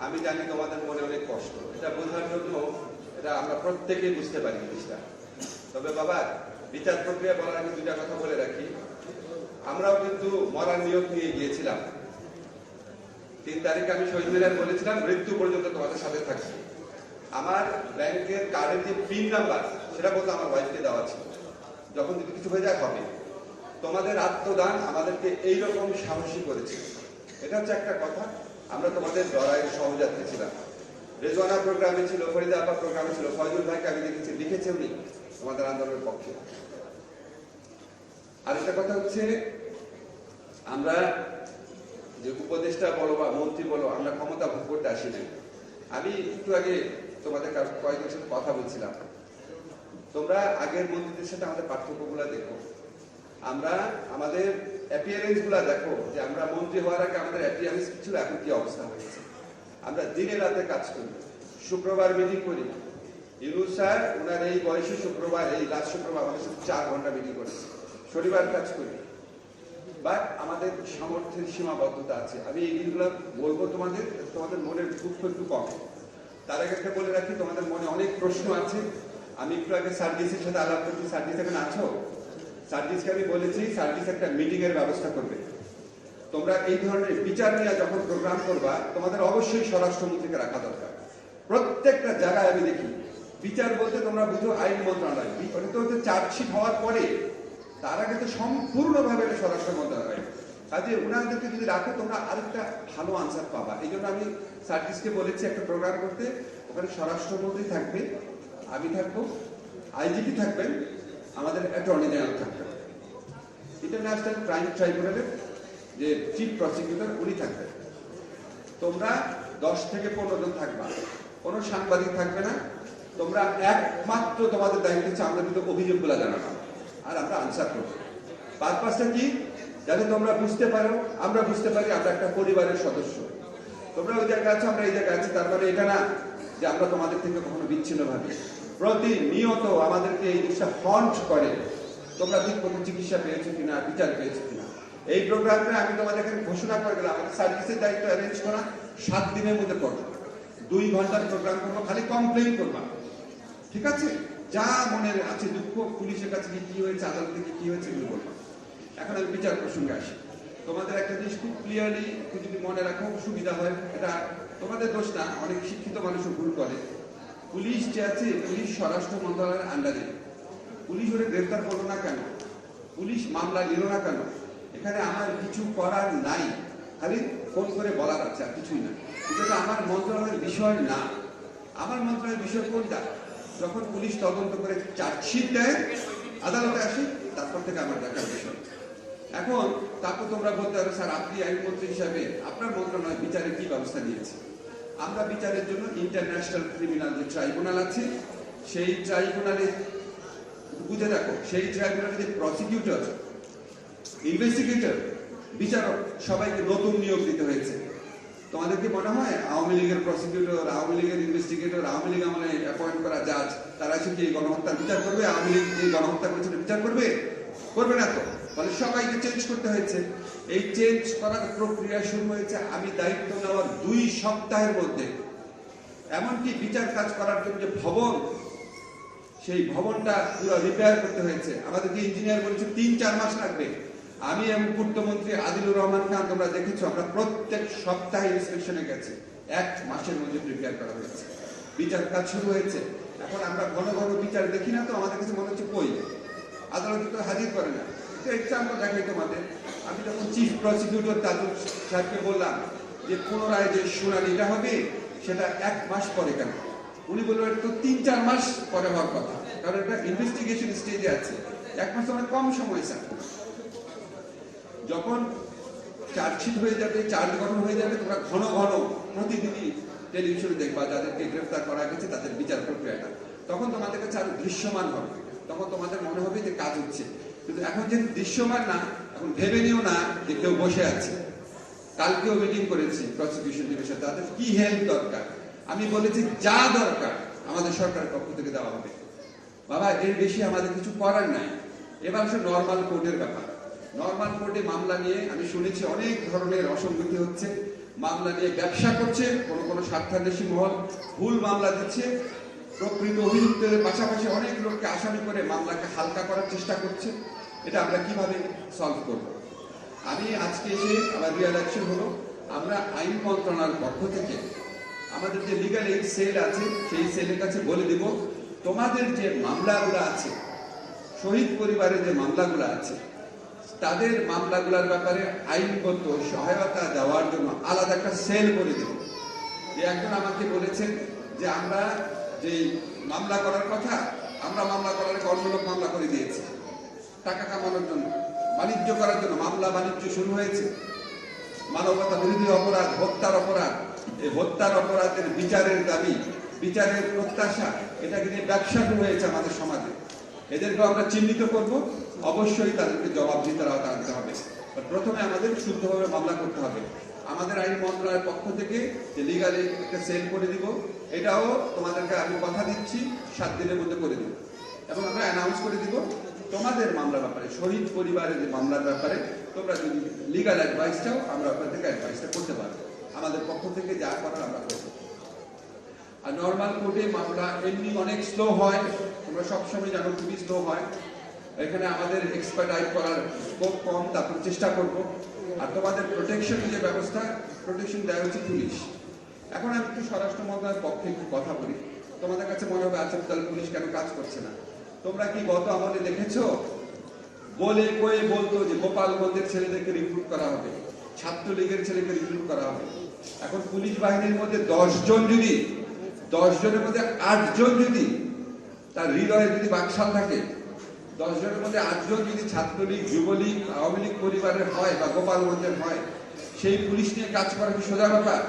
আমি জানি তোমাদের মনে অনেক কষ্ট। এটা বোঝার জন্য এটা আমরা প্রত্যেকেই বুঝতে পারি জিনিসটা। তবে বাবা, বিচার প্রক্রিয়া বলার আমি দুটা কথা বলে রাখি। আমরাও কিন্তু মরার নিয়োগ নিয়ে গিয়েছিলাম। তিন তারিখে আমি শহীদ মিনার বলেছিলাম, মৃত্যু পর্যন্ত তোমাদের সাথে থাকছি। আমার ব্যাংকের কার্ডের যে পিন নাম্বার সেটা বলতে আমার ওয়াইফকে দেওয়া ছিল। যখন যদি কিছু হয়ে যায়, হবে। তোমাদের আত্মদান আমাদেরকে এইরকম সাহসী করেছে। এটা হচ্ছে একটা কথা। আমরা তোমাদের লড়াইয়ের সহযাত্রী ছিলাম। রেজওয়ানা প্রোগ্রামে ছিল, ফরিদা আপা প্রোগ্রামে ছিল, ফয়জুল ভাইকে আমি দেখেছি, লিখেছে উনি তোমাদের আন্দোলনের পক্ষে। আরেকটা কথা হচ্ছে, আমরা যে উপদেষ্টা বলো বা মন্ত্রী বলো, আমরা ক্ষমতা ভোগ করতে আসি নাই আমি একটু আগে তোমাদের কয়েকজনের সাথে কথা বলছিলাম। তোমরা আগের মন্ত্রীদের সাথে আমাদের পার্থক্যগুলো দেখো। আমরা আমাদের অ্যাপিয়ারেন্সগুলা দেখো, যে আমরা মন্ত্রী হওয়ার আগে আমাদের অ্যাপিয়ারেন্স ছিল, এখন কি অবস্থা হয়েছে? আমরা দিনে রাতে কাজ করি, শুক্রবার মিটিং করি। ইনু স্যার ওনার এই বয়সে শুক্রবার, এই লাস্ট শুক্রবার আমাদের সাথে চার ঘণ্টা মিটিং করেছে। শনিবার কাজ করি। বাট আমাদের সামর্থ্যের সীমাবদ্ধতা আছে। আমি এই দিনগুলো বলব তোমাদের তোমাদের মনের দুঃখ একটু কম। তার আগে একটা বলে রাখি, তোমাদের মনে অনেক প্রশ্ন আছে। আমি একটু আগে সার্ভিসের সাথে আলাপ করছি। সার্ভিস এখন আছো? সার্ভিসকে আমি বলেছি সার্ভিস একটা মিটিং এর ব্যবস্থা করবে। তোমরা এই ধরনের বিচার নিয়ে যখন প্রোগ্রাম করবা, তোমাদের অবশ্যই স্বরাষ্ট্রমন্ত্রীকে রাখা দরকার। প্রত্যেকটা জায়গায় আমি দেখি, বিচার বলতে তোমরা বুঝো আইন মন্ত্রণালয়। ওটা তো হচ্ছে চার্জশিট হওয়ার পরে, তার আগে তো সম্পূর্ণভাবে এটা স্বরাষ্ট্র মন্ত্রণালয়। কাজে ওনাদেরকে যদি রাখো, তোমরা আরেকটা ভালো আনসার পাবা। এই জন্য আমি সার্ভিসকে বলেছি একটা প্রোগ্রাম করতে, ওখানে স্বরাষ্ট্রমন্ত্রী থাকবে, আমি থাকব, আইজিপি থাকবেন আমাদের অ্যাটর্নি জেনারেল থাকবেন ইন্টারন্যাশনাল ক্রাইম ট্রাইব্যুনালের যে চিফ প্রসিকিউটর উনি থাকবেন। তোমরা দশ থেকে পনেরো জন থাকবা। কোনো সাংবাদিক থাকবে না। তোমরা একমাত্র তোমাদের দায়িত্ব হচ্ছে আমরা কিন্তু অভিযোগগুলো জানানো আর আমরা আনসার করব। পারপাসটা কি যাতে তোমরা বুঝতে পারো, আমরা বুঝতে পারি আমরা একটা পরিবারের সদস্য। তোমরা ওই জায়গায় আছো, আমরা এই জায়গায় আছি, তার মানে এটা না যে আমরা তোমাদের থেকে কখনো বিচ্ছিন্ন ভাবি প্রতিনিয়ত আমাদেরকে এই জিনিসটা হন্ট করে, তোমরা ঠিক মতো চিকিৎসা পেয়েছ কিনা, বিচার পেয়েছ কিনা? এই প্রোগ্রামে আমি তোমাদের এখানে ঘোষণা করে গেলাম আমাদের সার্ভিসের দায়িত্ব অ্যারেঞ্জ করা, সাত দিনের মধ্যে করব। দুই ঘণ্টার প্রোগ্রাম করব, খালি কমপ্লেন করবা। ঠিক আছে? যা মনে আছে, দুঃখ, পুলিশের কাছে কি হয়েছে, আদালতে গিয়ে কি হয়েছে, এগুলো বলব। এখন আমি বিচার প্রসঙ্গে আসি। তোমাদের একটা জিনিস খুব ক্লিয়ারলি যদি মনে রাখো, সুবিধা হয়, এটা তোমাদের দোষ না, অনেক শিক্ষিত মানুষও ভুল করে। পুলিশ যে আছে পুলিশ স্বরাষ্ট্র মন্ত্রণালয়ের আন্ডারে পুলিশ ওরে গ্রেফতার করল না কেন? পুলিশ মামলা নিল না কেন? এখানে আমার কিছু করার নাই। খালি ফোন করে বলার আছে আর কিছুই না। এটা আমার মন্ত্রণালয়ের বিষয় না। আমার মন্ত্রণালয়ের বিষয় কোনটা? যখন পুলিশ তদন্ত করে চার্জশিট দেয়, আদালতে আসি, তারপর থেকে আমার দেখার বিষয়। এখন তারপর তোমরা বলতে পারো স্যার, আপনি আইনমন্ত্রী হিসাবে আপনার মন্ত্রণালয় বিচারে কি ব্যবস্থা নিয়েছে? আমরা বিচারের জন্য ইন্টারন্যাশনাল ক্রিমিনাল যে ট্রাইব্যুনাল আছে, সেই ট্রাইব্যুনালে বুঝে দেখো, সেই ট্রাইব্যুনালে যে প্রসিকিউটর ইনভেস্টিগেটর বিচারক, সবাইকে নতুন নিয়োগ দিতে হয়েছে। তোমাদের কি মনে হয়, আওয়ামী লীগের প্রসিকিউটর আওয়ামী লীগের ইনভেস্টিগেটর আওয়ামী লীগ আমলে অ্যাপয়েন্ট করা জাজ তারা এসে কি এই গণহত্যার বিচার করবে? আওয়ামী লীগ যে গণহত্যা করেছিল বিচার করবে? করবে না তো। ফলে সবাইকে চেঞ্জ করতে হয়েছে। এই চেঞ্জ করার প্রক্রিয়া শুরু হয়েছে, আমি দায়িত্ব নেওয়ার দুই সপ্তাহের মধ্যে। এমনকি বিচার কাজ করার জন্য যে ভবন, সেই ভবনটা পুরো রিপেয়ার করতে হয়েছে। আমাদেরকে ইঞ্জিনিয়ার বলেছে, তিন চার মাস লাগবে। আমি এবং পূর্তমন্ত্রী আদিলুর রহমান খান, তোমরা দেখেছ, আমরা প্রত্যেক সপ্তাহে ইন্সপেকশনে গেছি। এক মাসের মধ্যে প্রিপেয়ার করা হয়েছে। বিচার কাজ শুরু হয়েছে। এখন আমরা ঘন ঘন বিচার দেখি না তো, আমাদের কাছে মনে হচ্ছে কই? আদালতে তো হাজির করে না। এক্সাম্পল তোমাদের। আমি যখন চিফ প্রসিকিউটর বললাম যে পুনরায় যে শুনানিটা হবে, সেটা এক মাস পরে কেন? উনি এটা তো তিন চার মাস পরে হওয়ার কথা। কারণ এটা ইনভেস্টিগেশন স্টেজে আছে। এক মাস কম সময়, স্যার। যখন চার্জশিট হয়ে যাবে, চার্জ গঠন হয়ে যাবে, তোমরা ঘন ঘন প্রতিদিনই টেলিভিশনে দেখবা, যাদেরকে গ্রেফতার করা গেছে তাদের বিচার প্রক্রিয়াটা। তখন তোমাদের কাছে আরও দৃশ্যমান হবে। তখন তোমাদের মনে হবে যে কাজ হচ্ছে। কিন্তু এখন যে দৃশ্যমান না, এখন ভেবে নিও না যে কেউ বসে আছে। কালকেও মিটিং করেছি প্রসিকিউশন সাথে। তাদের কি হেল্প দরকার? আমি বলেছি যা দরকার আমাদের সরকারের পক্ষ থেকে দেওয়া হবে। বাবা, এর বেশি আমাদের কিছু করার নাই। এবার হচ্ছে নর্মাল কোর্টের ব্যাপার। নর্মাল কোর্টে মামলা নিয়ে আমি শুনেছি অনেক ধরনের অসঙ্গতি হচ্ছে। মামলা নিয়ে ব্যবসা করছে, কোনো কোনো স্বার্থান্বেষী মহল ভুল মামলা দিচ্ছে। প্রকৃত অভিযুক্তদের পাশাপাশি অনেক লোককে আসামি করে মামলাকে হালকা করার চেষ্টা করছে। এটা আমরা কীভাবে সলভ করব? আমি আজকে এসে আমার রিয়ালাইজেশন হলো। আমরা আইন মন্ত্রণালয়ের পক্ষ থেকে আমাদের যে লিগাল এইড সেল আছে, সেই সেলের কাছে বলে দিব, তোমাদের যে মামলাগুলো আছে, শহীদ পরিবারের যে মামলাগুলো আছে, তাদের মামলাগুলোর ব্যাপারে আইনগত সহায়তা দেওয়ার জন্য আলাদা একটা সেল করে দেব। যে একজন আমাকে বলেছেন যে আমরা যে মামলা করার কথা, আমরা মামলা করার আগে অন্য লোক মামলা করে দিয়েছি। টাকা কামানোর জন্য, বাণিজ্য করার জন্য মামলা বাণিজ্য শুরু হয়েছে। মানবতা বিরোধী অপরাধ, হত্যার অপরাধ, এই হত্যার অপরাধের বিচারের দাবি, বিচারের প্রত্যাশা, এটাকে নিয়ে ব্যবসা শুরু হয়েছে আমাদের সমাজে। এদেরকে আমরা চিহ্নিত করব, অবশ্যই তাদেরকে জবাব দিতে আনতে হবে। প্রথমে আমাদের শুদ্ধভাবে মামলা করতে হবে। আমাদের আইন মন্ত্রণালয়ের পক্ষ থেকে যে লিগালি একটা সেল করে দিব, এটাও তোমাদেরকে আমি কথা দিচ্ছি, সাত দিনের মধ্যে করে দিব। এবং আমরা অ্যানাউন্স করে দিব, তোমাদের মামলার ব্যাপারে, শহীদ পরিবারের যে মামলার ব্যাপারে, তোমরা যদি লিগাল অ্যাডভাইস চাও, আমরা আপনার থেকে অ্যাডভাইসটা করতে পারব। আমাদের পক্ষ থেকে যা করার আমরা করব। আর নর্মাল কোর্টে মামলা এমনি অনেক স্লো হয়, তোমরা সবসময় জানো খুবই স্লো হয়। এখানে আমাদের এক্সপার্টাইজ করার স্কোপ কম, তারপর চেষ্টা করব। আর তোমাদের প্রোটেকশন যে ব্যবস্থা প্রোটেকশন দেওয়া হচ্ছে পুলিশ। এখন আমি একটু স্বরাষ্ট্র মন্ত্রণালয়ের পক্ষে একটু কথা বলি। তোমাদের কাছে মনে হবে আচ্ছা তাহলে পুলিশ কেন কাজ করছে না? তোমরা কি গত আমলে দেখেছ? বলে কয়ে বলতো যে গোপালগঞ্জের ছেলেদেরকে রিক্রুট করা হবে, ছাত্রলীগের ছেলেকে রিক্রুট করা হবে। এখন পুলিশ বাহিনীর মধ্যে দশজন যদি, দশজনের মধ্যে আটজন যদি তার হৃদয়ে যদি বাকশাল থাকে দশ জনের মধ্যে আটজন যদি ছাত্রলীগ, যুবলীগ, আওয়ামী লীগ পরিবারের হয় বা গোপালগঞ্জের হয়, সেই পুলিশ নিয়ে কাজ করা কি সোজা ব্যাপার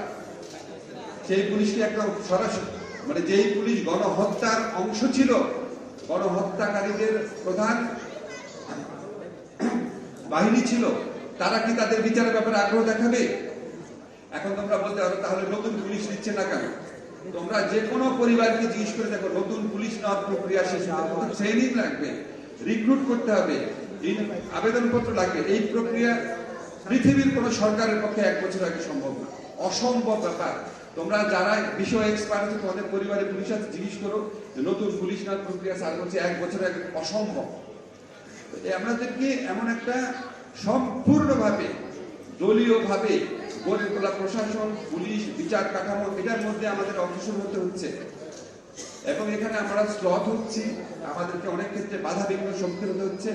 সেই পুলিশকে একটা সরাসরি মানে যেই পুলিশ গণহত্যার অংশ ছিল, গণহত্যাকারীদের প্রধান বাহিনী ছিল, তারা কি তাদের বিচারের ব্যাপারে আগ্রহ দেখাবে? এখন তোমরা বলতে পারো, তাহলে নতুন পুলিশ নিচ্ছে না কেন? তোমরা যে কোনো পরিবারকে জিজ্ঞেস করে দেখো, নতুন পুলিশ নেওয়ার প্রক্রিয়া শেষ ট্রেনিং লাগবে। রিক্রুট করতে হবে। আবেদনপত্র লাগবে এই প্রক্রিয়া পৃথিবীর কোন সরকারের পক্ষে এক বছর আগে সম্ভব না। অসম্ভব ব্যাপার। তোমরা যারা বিষয় এক্সপার্ট আছে, তোমাদের পরিবারের পুলিশ আছে, জিজ্ঞেস করো নতুন পুলিশ নেওয়ার প্রক্রিয়া স্যার বলছে এক বছর আগে। অসম্ভব। আমাদেরকে এমন একটা সম্পূর্ণভাবে, দলীয়ভাবে গড়ে তোলা প্রশাসন, পুলিশ, বিচার কাঠামো, এটার মধ্যে আমাদের অগ্রসর হতে হচ্ছে। এবং এখানে আমরা স্লথ হচ্ছি। আমাদেরকে অনেক ক্ষেত্রে বাধা বিঘ্ন সম্মুখীন হতে হচ্ছে।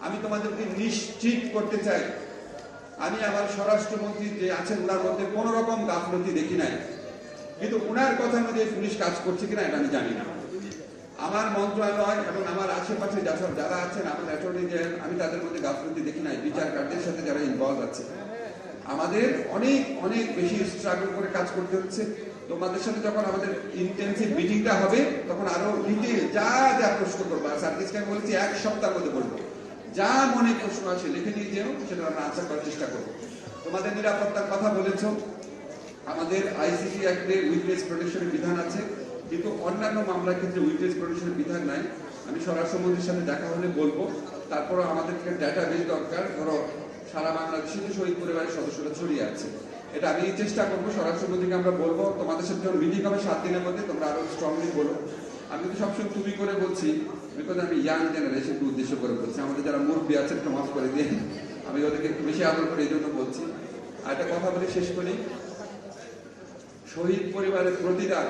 আমি তোমাদেরকে নিশ্চিত করতে চাই। আমি আমার স্বরাষ্ট্রমন্ত্রী যে আছেন ওনার মধ্যে কোন রকম গাফলতি দেখি নাই। কিন্তু ওনার কথা অনুযায়ী পুলিশ কাজ করছে কিনা, এটা আমি জানি না। আমার মন্ত্রণালয় এবং আমার আশেপাশে যাসব যারা আছেন, আমার অ্যাটর্নি জেনারেল আমি তাদের মধ্যে গাফলতি দেখি নাই। বিচার কার্যের সাথে যারা ইনভলভ আছে। আমাদের অনেক অনেক বেশি স্ট্রাগল করে কাজ করতে হচ্ছে। তোমাদের সাথে যখন আমাদের ইন্টেন্সিভ মিটিংটা হবে, তখন আরও ডিটেল যা যা প্রশ্ন করব, আর সার্ভিসকে আমি বলেছি এক সপ্তাহের মধ্যে বলব। যা মনে প্রশ্ন আসে লিখে নিয়ে যেও, সেটা আমরা আনসার করার চেষ্টা করব। তোমাদের নিরাপত্তার কথা বলেছ। আমাদের আইসিসি অ্যাক্টে উইটনেস প্রোটেকশনের বিধান আছে, কিন্তু অন্যান্য মামলার ক্ষেত্রে উইটনেস প্রোটেকশনের বিধান নাই। আমি স্বরাষ্ট্রমন্ত্রীর সাথে দেখা হলে বলব। তারপর আমাদেরকে ডাটা বেস দরকার। ধরো, সারা বাংলাদেশে শহীদ পরিবারের সদস্যরা ছড়িয়ে আছে। এটা আমি চেষ্টা করব স্বরাষ্ট্রমন্ত্রীকে আমরা বলব, তোমাদের সাথে যখন মিটিং হবে সাত দিনের মধ্যে, তোমরা আরও স্ট্রংলি বলো। আমি তো সবসময় তুমি করে বলছি বিকজ আমি ইয়াং জেনারেশনকে উদ্দেশ্য করে বলছি। আমাদের যারা মুরব্বী আছে একটু মাফ করে দিয়ে, আমি ওদেরকে একটু বেশি আদর করে এই জন্য বলছি। আর একটা কথা বলে, শেষ করি। শহীদ পরিবারের প্রতিদান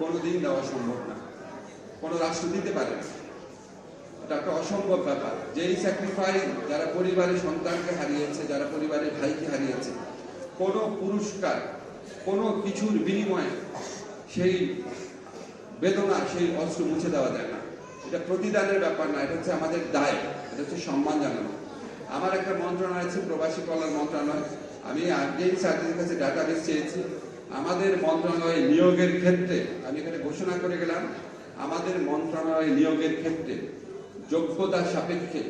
কোনোদিন দেওয়া সম্ভব না। কোনো রাষ্ট্র দিতে পারে এটা একটা অসম্ভব ব্যাপার। যেই স্যাক্রিফাইস যারা পরিবারের সন্তানকে হারিয়েছে, যারা পরিবারের ভাইকে হারিয়েছে কোনো পুরস্কার, কোনো কিছুর বিনিময়ে সেই বেদনা, সেই অস্ত্র মুছে দেওয়া যায় না। এটা প্রতিদানের ব্যাপার না, এটা হচ্ছে আমাদের দায়, এটা হচ্ছে সম্মান জানানো। আমার একটা মন্ত্রণালয় আছে, প্রবাসী কল্যাণ মন্ত্রণালয়। আমি আগেই স্যারদের কাছে ডাটাবেস চেয়েছি। আমাদের মন্ত্রণালয়ে নিয়োগের ক্ষেত্রে, আমি এখানে ঘোষণা করে গেলাম, আমাদের মন্ত্রণালয়ে নিয়োগের ক্ষেত্রে যোগ্যতা সাপেক্ষে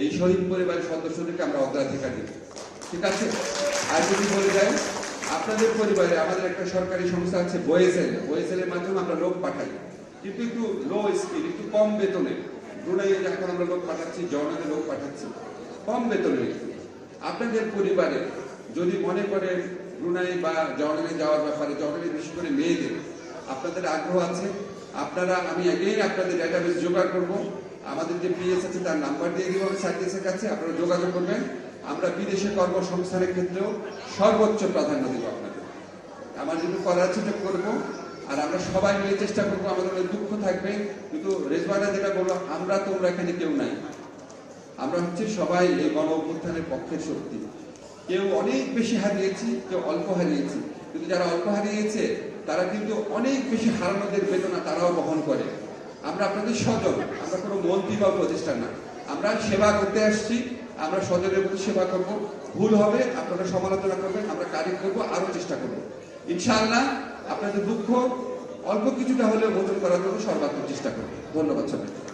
এই শহীদ পরিবারের সদস্যদেরকে আমরা অগ্রাধিকার দিই। ঠিক আছে? আর যদি বলে যায়, আপনাদের পরিবারে আমাদের একটা সরকারি সংস্থা আছে বয়েসেল বয়েসেল এর মাধ্যমে আমরা লোক পাঠাই। কিন্তু একটু লো স্কিল একটু কম বেতনে। ব্রুনাইয়ে এখন আমরা লোক পাঠাচ্ছি জর্নালে লোক পাঠাচ্ছি। কম বেতনে। আপনাদের পরিবারে যদি মনে করেন ব্রুনাই বা জর্ডানে যাওয়ার ব্যাপারে জর্ডানে বিশেষ করে মেয়েদের, আপনাদের আগ্রহ আছে? আপনারা, আমি এগেইন আপনাদের ডেটাবেস জোগাড় করব। আমাদের যে পিএস আছে, তার নাম্বার দিয়ে দিব আমি সার্ভিসের কাছে, আপনারা যোগাযোগ করবেন। আমরা বিদেশে কর্মসংস্থানের ক্ষেত্রেও সর্বোচ্চ প্রাধান্য দিব আপনাদের। আমার যেটুকু করার সেটা করব, আর আমরা সবাই মিলে চেষ্টা করব, আমাদের অনেক দুঃখ থাকবে, কিন্তু রেজওয়ানা যেটা বলল, আমরা তোমরা এখানে কেউ নাই। আমরা হচ্ছে সবাই এই গণ অভ্যুত্থানের পক্ষের শক্তি। কেউ অনেক বেশি হারিয়েছি, কেউ অল্প হারিয়েছি, কিন্তু যারা অল্প হারিয়েছে, তারা কিন্তু অনেক বেশি হারানোদের বেদনা তারাও বহন করে। আমরা আপনাদের স্বজন, আমরা কোনো মন্ত্রী বা প্রতিষ্ঠান না। আমরা সেবা করতে আসছি আমরা স্বজনের প্রতি সেবা করব। ভুল হবে, আপনারা সমালোচনা করবেন, আমরা কারিক করব, আরও চেষ্টা করব। ইনশাআল্লাহ আপনাদের দুঃখ অল্প কিছুটা হলেও বোধন করার জন্য সর্বাত্মক চেষ্টা করব। ধন্যবাদ সবাই